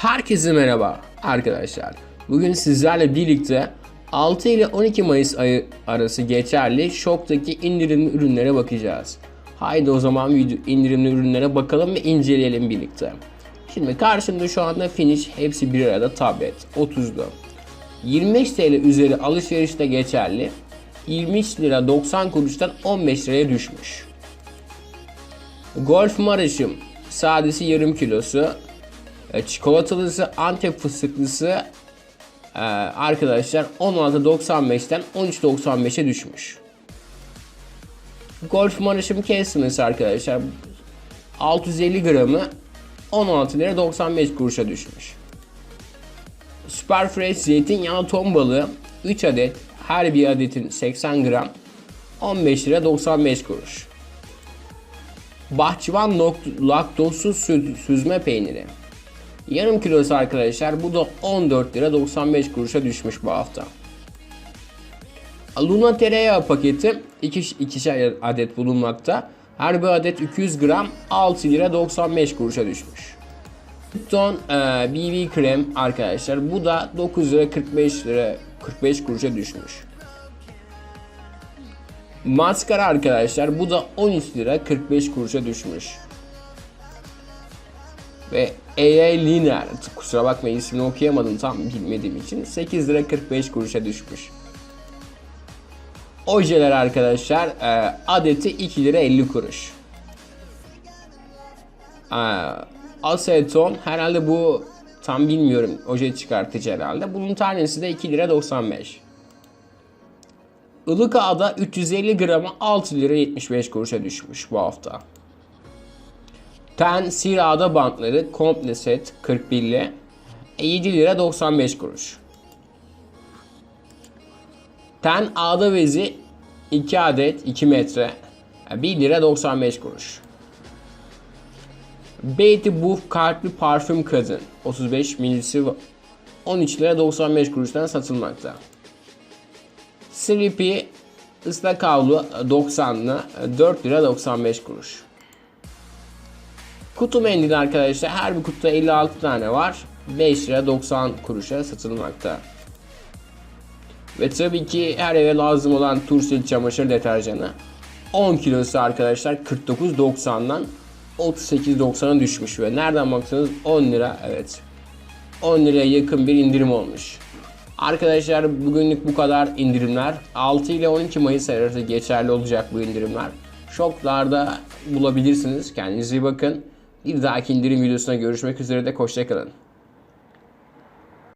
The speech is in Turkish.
Herkese merhaba arkadaşlar. Bugün sizlerle birlikte 6 ile 12 Mayıs ayı arası geçerli şoktaki indirimli ürünlere bakacağız. Haydi o zaman video indirimli ürünlere bakalım ve inceleyelim birlikte. Şimdi karşımda şu anda Finish hepsi bir arada tablet 30'lu. 25 TL üzeri alışverişte geçerli. 23 lira 90 kuruştan 15 liraya düşmüş. Golf Maraş'ım sadesi yarım kilosu. E, Çikolatalısı Antep fıstıklısı e, arkadaşlar 16.95'ten 13.95'e düşmüş. Golf Maraş'ım kesmesi arkadaşlar 650 gramı 16 lira 95 kuruşa düşmüş. Super Fresh zeytinyağı ton balığı 3 adet her bir adetin 80 gram 15 lira 95 kuruş. Bahçıvan laktozsuz süzme peyniri. Yarım kilosu arkadaşlar bu da 14 lira 95 kuruşa düşmüş bu hafta. Luna tereyağı paketi 2 ikişer adet bulunmakta. Her bir adet 200 gram 6 lira 95 kuruşa düşmüş. Ton e, BB krem arkadaşlar bu da 9 lira 45 lira 45 kuruşa düşmüş. Maskara arkadaşlar bu da 13 lira 45 kuruşa düşmüş. Ve AI Linear kusura bakmayın ismini okuyamadım tam bilmediğim için 8 lira 45 kuruşa düşmüş. Ojeler arkadaşlar e, adeti 2 lira 50 kuruş. E, Aseton herhalde bu tam bilmiyorum oje çıkartıcı herhalde. Bunun tanesi de 2 lira 95. Ilık Ağa'da 350 grama 6 lira 75 kuruşa düşmüş bu hafta. Ten Sirada bantları komple set 41'li 7 lira 95 kuruş. Ten ağda bezi 2 adet 2 metre 1 lira 95 kuruş. Betty Boop kalpli parfüm kadın 35 milisi 13 lira 95 kuruştan satılmakta. Sleepy ıslak havlu 90'lı 4 lira 95 kuruş. Kutu mendili arkadaşlar her bir kutuda 56 tane var. 5 lira 90 kuruşa satılmakta. Ve tabii ki her eve lazım olan Tursil çamaşır deterjanı 10 kilosu arkadaşlar 49.90'dan 38.90'a düşmüş ve nereden baksanız 10 lira evet 10 liraya yakın bir indirim olmuş. Arkadaşlar bugünlük bu kadar indirimler. 6 ile 12 Mayıs arası geçerli olacak bu indirimler. Şoklarda bulabilirsiniz. Kendinize iyi bakın. Bir dahaki indirim videosuna görüşmek üzere de hoşçakalın.